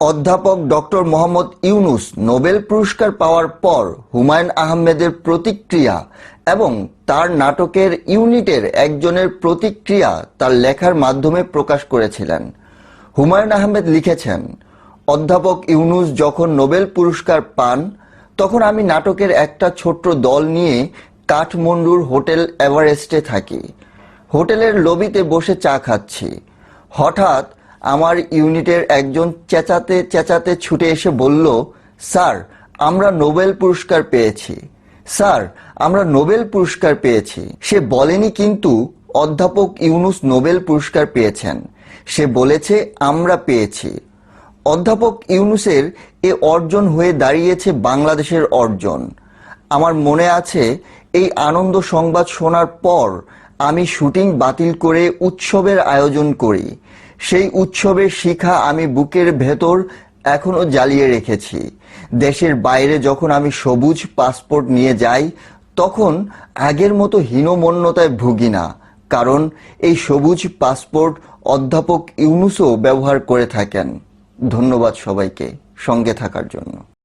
অধ্যাপক doctor Mohammad Yunus Nobel পুরস্কার পাওয়ার পর হুমায়ুন আহমেদের প্রতিক্রিয়া এবং তার নাটকের ইউনিটের একজনের প্রতিক্রিয়া তার লেখার মাধ্যমে প্রকাশ করেছিলেন। হুমায়ুন আহমেদ লিখেছেন, অধ্যাপক ইউনুস যখন নোবেল পুরস্কার পান, তখন আমি নাটকের একটা ছোট্ট দল নিয়ে কাঠমান্ডুর হোটেল এভারেস্টে থাকি। হোটেলের লবিতে বসে চা খাচ্ছি। হঠাৎ আমার ইউনিটের একজন চেঁচাতে চেঁচাতে ছুটে এসে বলল, স্যার, আমরা নোবেল পুরস্কার পেয়েছি। স্যার, আমরা নোবেল পুরস্কার পেয়েছি। সে বলেনি কিন্তু অধ্যাপক ইউনুস নোবেল পুরস্কার পেয়েছেন। সে বলেছে, আমরা পেয়েছি। অধ্যাপক ইউনুসের এ অর্জন হয়ে দাঁড়িয়েছে বাংলাদেশের অর্জন। আমার মনে আছে, এই আনন্দ সংবাদ শোনার পর আমি শুটিং বাতিল করে উৎসবের আয়োজন করি। সেই উৎসবের শিখা আমি বুকের ভেতর এখনও জ্বালিয়ে রেখেছি। দেশের বাইরে যখন আমি সবুজ পাসপোর্ট নিয়ে যাই, তখন আগের মতো হীনমন্যতায় ভুগি না, কারণ এই সবুজ পাসপোর্ট অধ্যাপক ইউনুসও ব্যবহার করে থাকেন। ধন্যবাদ সবাইকে সঙ্গে থাকার জন্য।